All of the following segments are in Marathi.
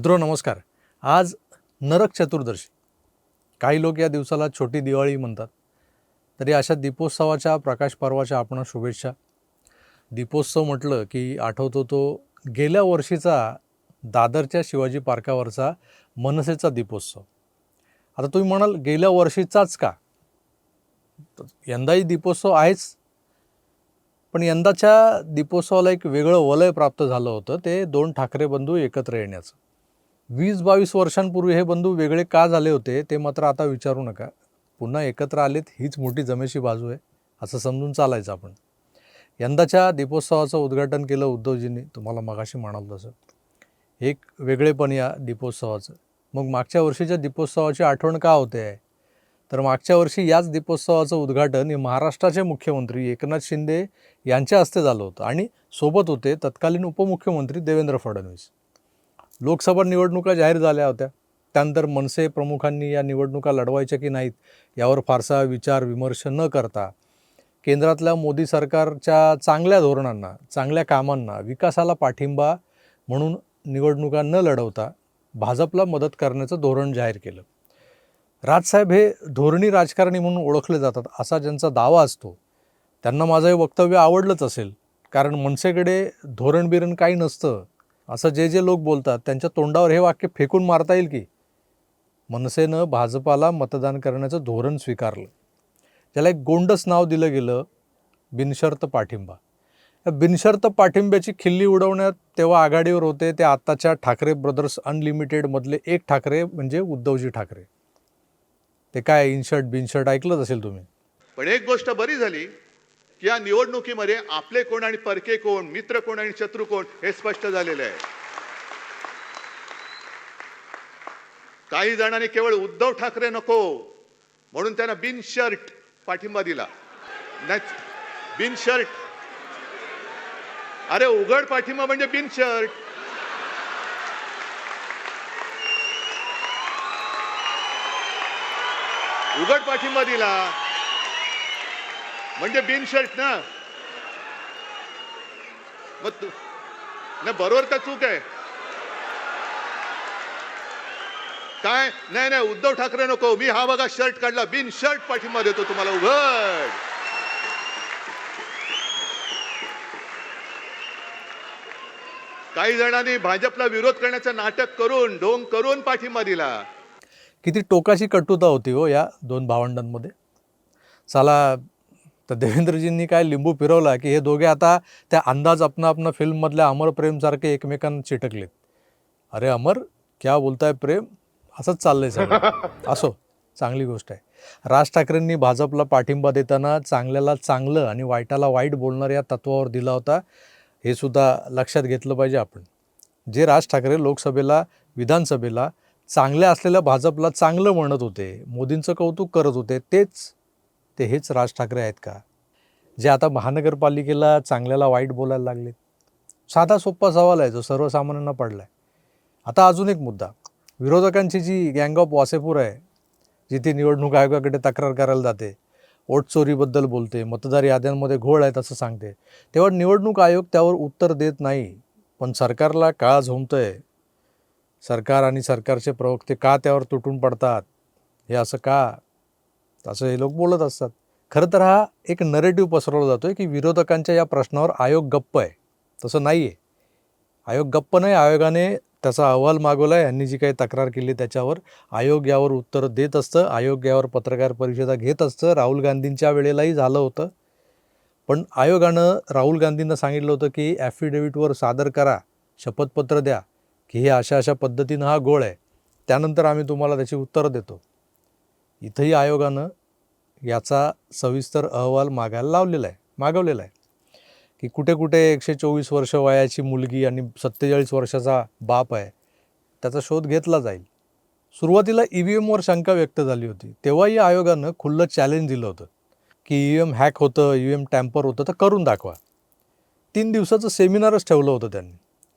मित्रो नमस्कार. आज नरक चतुर्दशी. काही लोक या दिवसाला छोटी दिवाळी म्हणतात. तरी अशा दीपोत्सवाच्या प्रकाश पर्वाच्या आपण शुभेच्छा. दीपोत्सव म्हटलं की आठवतो तो गेल्या वर्षीचा दादरच्या शिवाजी पार्कावरचा मनसेचा दीपोत्सव. आता तुम्ही म्हणाल गेल्या वर्षीचाच का? यंदाही दीपोत्सव आहेच. पण यंदाच्या दीपोत्सवाला एक वेगळं वलय प्राप्त झालं होतं ते दोन ठाकरे बंधू एकत्र येण्याचं. वीस बावीस वर्षांपूर्वी हे बंधू वेगळे का झाले होते ते मात्र आता विचारू नका. पुन्हा एकत्र आलेत हीच मोठी जमेशी बाजू आहे असं समजून चालायचं आपण. यंदाच्या दीपोत्सवाचं उद्घाटन केलं उद्धवजींनी तुम्हाला मगाशी म्हणाल तसं. एक वेगळेपण या दीपोत्सवाचं. मग मागच्या वर्षीच्या दीपोत्सवाची आठवण का होते? आहे तर मागच्या वर्षी याच दीपोत्सवाचं उद्घाटन हे महाराष्ट्राचे मुख्यमंत्री एकनाथ शिंदे यांच्या हस्ते झालं होतं आणि सोबत होते तत्कालीन उपमुख्यमंत्री देवेंद्र फडणवीस. लोकसभा निवडणुका जाहीर झाल्या होत्या. त्यानंतर मनसे प्रमुखांनी या निवडणुका लढवायच्या की नाहीत यावर फारसा विचार विमर्श न करता केंद्रातल्या मोदी सरकारच्या चांगल्या धोरणांना चांगल्या कामांना विकासाला पाठिंबा म्हणून निवडणुका न लढवता भाजपला मदत करण्याचं धोरण जाहीर केलं. राजसाहेब हे धोरणी राजकारणी म्हणून ओळखले जातात असा ज्यांचा दावा असतो त्यांना माझं हे वक्तव्य आवडलंच असेल. कारण मनसेकडे धोरण बिरण काही नसतं असं जे जे लोक बोलतात त्यांच्या तोंडावर हे वाक्य फेकून मारता येईल की? मनसेनं भाजपाला मतदान करण्याचं धोरण स्वीकारलं. त्याला एक गोंडस नाव दिलं गेलं बिनशर्त पाठिंबा. या बिनशर्त पाठिंब्याची खिल्ली उडवण्यात तेव्हा आघाडीवर होते ते आत्ताच्या ठाकरे ब्रदर्स अनलिमिटेडमधले एक ठाकरे म्हणजे उद्धवजी ठाकरे. ते काय इनशर्ट बिनशर्ट ऐकलंच असेल तुम्ही? पण एक गोष्ट बरी झाली की या निवडणुकीमध्ये आपले कोण आणि परके कोण मित्र कोण आणि शत्रू कोण हे स्पष्ट झालेले आहे. काही जणांनी केवळ उद्धव ठाकरे नको म्हणून त्यांना बिन शर्ट पाठिंबा दिला. नाही बिन शर्ट. अरे उघड पाठिंबा म्हणजे बिन शर्ट. उघड पाठिंबा दिला. म्हणजे बिन शर्ट ना. मग तू नाही बरोबर का चूक आहे? काय? नाही नाही उद्धव ठाकरे नको. मी हा बघा शर्ट काढला. बिन शर्ट पाठिंबा देतो तुम्हाला उघड. काही जणांनी भाजपला विरोध करण्याचं नाटक करून ढोंग करून पाठिंबा दिला. किती टोकाची कटुता होती हो या दोन भावंडांमध्ये. चला तर देवेंद्रजींनी काय लिंबू फिरवला की हे दोघे आता त्या अंदाज अपना अपना फिल्ममधल्या अमर प्रेमसारखे एकमेकांना चिटकलेत. अरे अमर क्या बोलताय प्रेम? असंच चाललंय सगळं. असो चांगली गोष्ट आहे. राज ठाकरेंनी भाजपला पाठिंबा देताना चांगल्याला चांगलं आणि वाईटाला वाईट बोलणाऱ्या या तत्वावर दिला होता. हे सुद्धा लक्षात घेतलं पाहिजे आपण. जे राज ठाकरे लोकसभेला विधानसभेला चांगल्या असलेल्या भाजपला चांगलं म्हणत होते मोदींचं कौतुक करत होते तेच ते हेच राज ठाकरे आहेत का? जे आता महानगरपालिकेला चांगल्याला वाईट बोलायला लागलेत. साधा सोप्पा सवाल आहे जो सर्वसामान्यांना पडला आहे आता अजून एक मुद्दा. विरोधकांची जी गँग ऑफ वासेपूर आहे जिथे निवडणूक आयोगाकडे तक्रार करायला जाते वोट चोरीबद्दल बोलते मतदार याद्यांमध्ये घोळ आहेत असं सांगते तेव्हा निवडणूक आयोग त्यावर उत्तर देत नाही. पण सरकारला का आहे सरकार आणि सरकारचे प्रवक्ते का त्यावर तुटून पडतात? हे असं का असं हे लोक बोलत असतात. खरं तर हा एक नरेटिव्ह पसरवला जातो आहे की विरोधकांच्या या प्रश्नावर आयोग गप्प आहे. तसं नाही आहे आयोग गप्प नाही आयोगाने त्याचा अहवाल मागवला आहे यांनी जी काही तक्रार केली त्याच्यावर आयोग यावर उत्तर देत असतं आयोग यावर पत्रकार परिषदा घेत असतं. राहुल गांधींच्या वेळेलाही झालं होतं. पण आयोगानं राहुल गांधींना सांगितलं होतं की ॲफिडेव्हिटवर सादर करा शपथपत्र द्या की हे अशा अशा पद्धतीनं हा गोळ आहे. त्यानंतर आम्ही तुम्हाला त्याची उत्तरं देतो. इथंही आयोगानं याचा सविस्तर अहवाल मागायला लावलेला आहे मागवलेला आहे. की कुठे कुठे एकशे चोवीस वर्ष वयाची मुलगी आणि सत्तेचाळीस वर्षाचा बाप आहे त्याचा शोध घेतला जाईल. सुरुवातीला ई व्ही एमवर शंका व्यक्त झाली होती. तेव्हाही आयोगानं खुल्लं चॅलेंज दिलं होतं. की ई व्ही एम हॅक होतं ई व्ही एम टॅम्पर होतं तर करून दाखवा. तीन दिवसाचं सेमिनारच ठेवलं होतं त्यांनी.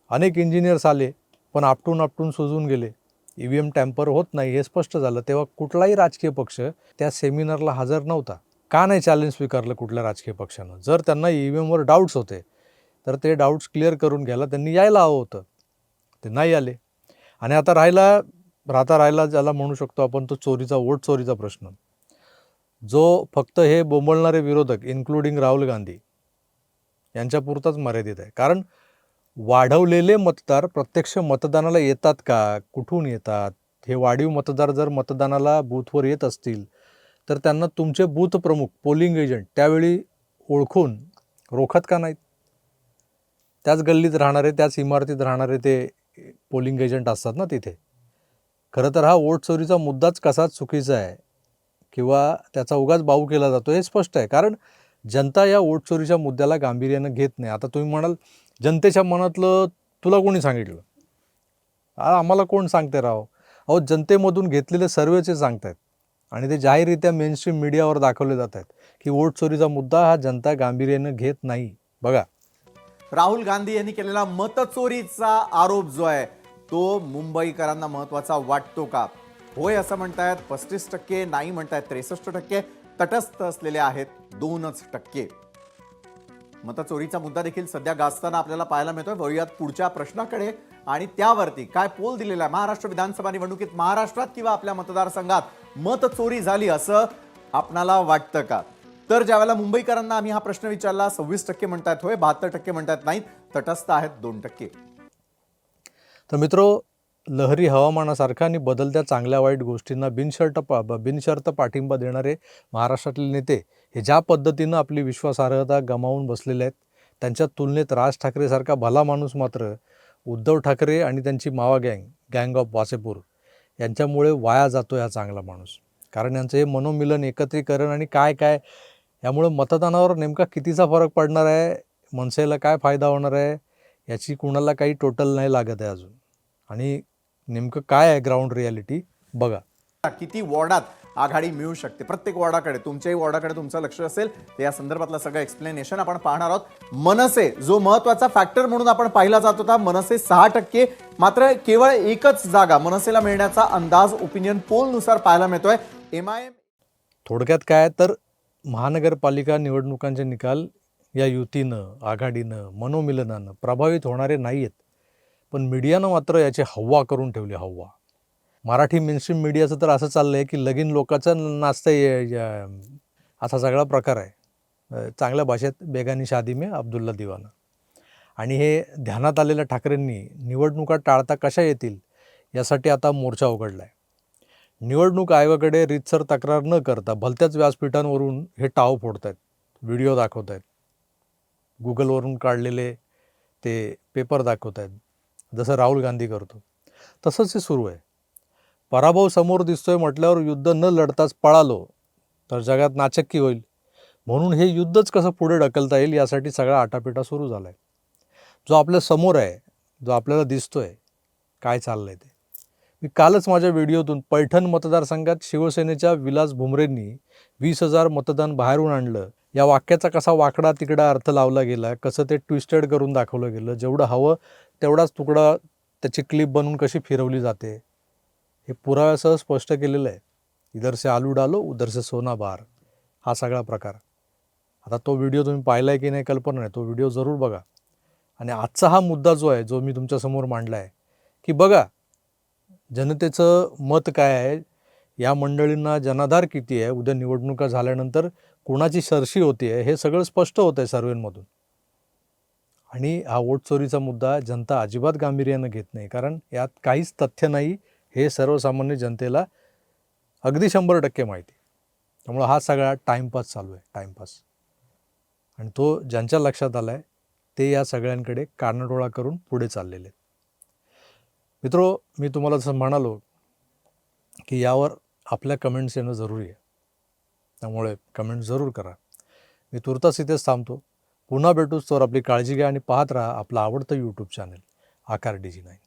अनेक इंजिनियर्स आले पण आपटून आपटून सुजून गेले. ई व्ही एम टॅम्पर होत नाही हे स्पष्ट झालं. तेव्हा कुठलाही राजकीय पक्ष त्या सेमिनारला हजर नव्हता. का नाही चॅलेंज स्वीकारलं कुठल्या राजकीय पक्षानं? जर त्यांना ई व्ही एमवर डाऊट्स होते तर ते डाऊट्स क्लिअर करून घ्यायला त्यांनी यायला हवं होतं. ते नाही आले. आणि आता राहिला राहता राहिला ज्याला म्हणू शकतो आपण तो चोरीचा वोट चोरीचा प्रश्न. जो फक्त हे बोंबळणारे विरोधक इन्क्लुडिंग राहुल गांधी यांच्यापुरताच मर्यादित आहे. कारण वाढवलेले मतदार प्रत्यक्ष मतदानाला येतात का? कुठून येतात? हे वाढीव मतदार जर मतदानाला बूथवर येत असतील तर त्यांना तुमचे बूथ प्रमुख पोलिंग एजंट त्यावेळी ओळखून रोखत का नाहीत? त्याच गल्लीत राहणारे त्याच इमारतीत राहणारे ते पोलिंग एजंट असतात ना तिथे? खरं तर हा वोट चोरीचा मुद्दाच कसाच चुकीचा आहे? किंवा त्याचा उगाच बाऊ केला जातो हे स्पष्ट आहे. कारण जनता या ओटचोरीच्या चोरीच्या मुद्द्याला गांभीर्यानं घेत नाही. आता तुम्ही म्हणाल जनतेच्या मनातलं तुला कोणी सांगितलं? आम्हाला कोण सांगते राव? अहो जनतेमधून घेतलेले सर्वेचे सांगतायत. आणि ते जाहीररित्या मेनस्ट्रीम मीडियावर दाखवले जात आहेत की वोट चोरीचा मुद्दा हा जनता गांभीर्यानं घेत नाही. बघा. राहुल गांधी यांनी केलेला मतचोरीचा आरोप जो आहे तो मुंबईकरांना महत्त्वाचा वाटतो का? होय असं म्हणतायत पस्तीस टक्के नाही म्हणतायत त्रेसष्ट टक्के. तटस्थ असलेले आहेत दोनच टक्के. मतचोरीचा मुद्दा देखील सध्या गाजताना आपल्याला पाहायला मिळतोय. वळूयात पुढच्या प्रश्नाकडे. आणि त्यावरती काय पोल दिलेला आहे? महाराष्ट्र विधानसभा निवडणुकीत महाराष्ट्रात किंवा आपल्या मतदारसंघात मतचोरी झाली असं आपणाला वाटतं का? तर ज्यावेळेला मुंबईकरांना आम्ही हा प्रश्न विचारला सव्वीस टक्के म्हणतात होय बहात्तर टक्के म्हणतात नाहीत तटस्थ आहेत दोन टक्के. तर मित्रो लहरी हवामानासारखा आणि बदलत्या चांगल्या वाईट गोष्टींना बिनशर्त पा बिनशर्त पाठिंबा देणारे महाराष्ट्रातले नेते हे ज्या पद्धतीनं आपली विश्वासार्हता गमावून बसलेले आहेत त्यांच्या तुलनेत राज ठाकरेसारखा भला माणूस मात्र उद्धव ठाकरे आणि त्यांची मावा गँग गँग ऑफ वासेपूर यांच्यामुळे वाया जातो हा चांगला माणूस. कारण यांचं हे मनोमिलन एकत्रीकरण आणि काय काय यामुळे मतदानावर नेमका कितीचा फरक पडणार आहे मनसेला काय फायदा होणार आहे याची कुणाला काही टोटल नाही लागत आहे अजून. आणि नेमकं काय आहे ग्राउंड रियालिटी बघा. किती वॉर्डात आघाडी मिळू शकते? प्रत्येक वॉर्डाकडे तुमच्याही वॉर्डाकडे तुमचं लक्ष असेल तर या संदर्भातलं सगळं एक्सप्लेनेशन आपण पाहणार आहोत. मनसे जो महत्त्वाचा फॅक्टर म्हणून आपण पाहिला जात होता मनसे सहा टक्के मात्र केवळ एकच जागा मनसेला मिळण्याचा अंदाज ओपिनियन पोलनुसार पाहायला मिळतोय. एम आय एम थोडक्यात काय तर महानगरपालिका निवडणुकांचे निकाल या युतीनं आघाडीनं मनोमिलनानं प्रभावित होणारे नाही आहेत पण मीडियानं मात्र याची हव्वा करून ठेवली हव्वा मराठी मेनस्ट्रीम मीडियाचं तर असं चाललं आहे की लगीन लोकांचं नाचतं ये- या- असा सगळा प्रकार आहे. चांगल्या भाषेत बेगानी शादी मे अब्दुल्ला दिवाना. आणि हे ध्यानात आलेल्या ठाकरेंनी निवडणुका टाळता कशा येतील यासाठी आता मोर्चा उघडला आहे निवडणूक आयोगाकडे रीतसर तक्रार न करता भलत्याच व्यासपीठांवरून हे टाव फोडत आहेत व्हिडिओ दाखवत आहेत गुगलवरून काढलेले ते पेपर दाखवत आहेत जसं राहुल गांधी करतो. तसंच हे सुरू आहे. पराभव समोर दिसतोय म्हटल्यावर युद्ध न लढताच पळालो तर जगात नाचक्की होईल. म्हणून हे युद्धच कसं पुढे ढकलता येईल यासाठी सगळा आटापिटा सुरू झाला आहे जो आपल्यासमोर आहे जो आपल्याला दिसतोय काय चाललं आहे ते? मी कालच माझ्या व्हिडिओतून पैठण मतदारसंघात शिवसेनेच्या विलास भुमरेंनी वीस हजार मतदान बाहेरून आणलं या वाक्याचा कसा वाकडा तिकडा अर्थ लावला गेला कसं ते ट्विस्टेड करून दाखवलं गेलं जेवढं हवं तेवढाच तुकडा त्याची क्लिप बनवून कशी फिरवली जाते हे पुराव्यासह स्पष्ट केलेलं आहे. इधर से आलू डालो उधर से सोना बार हा सगळा प्रकार. आता तो व्हिडिओ तुम्ही पाहिला आहे की नाही कल्पना नाही तो व्हिडिओ जरूर बघा. आणि आजचा हा मुद्दा जो आहे जो मी तुमच्यासमोर मांडला आहे की बघा जनतेचं मत काय आहे या मंडळींना जनाधार किती आहे उद्या निवडणुका झाल्यानंतर कुणाची सरशी होती आहे हे सगळं स्पष्ट होतं आहे सर्वेंमधून. आणि हा वोट चोरीचा मुद्दा जनता अजिबात गांभीर्यानं घेत नाही कारण यात काहीच तथ्य नाही हे सर्वसामान्य जनतेला अगदी शंभर टक्के माहिती. त्यामुळं हा सगळा टाईमपास चालू आहे टाईमपास आणि तो ज्यांच्या लक्षात आला आहे ते या सगळ्यांकडे कानडोळा करून पुढे चाललेले आहेत. मित्रो मी तुम्हाला जसं म्हणालो की यावर आपल्या कमेंट्स येणं जरुरी आहे. त्यामुळे कमेंट जरूर करा. मी तुर्तास इथेच थांबतो. पुन्हा भेटूच तर आपली काळजी घ्या आणि पाहत राहा आपलं आवडतं YouTube channel Aakar D G nine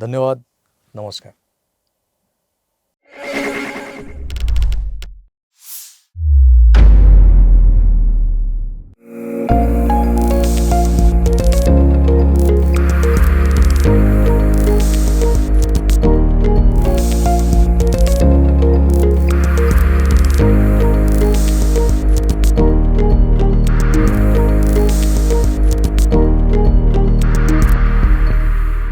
धन्यवाद. नमस्कार.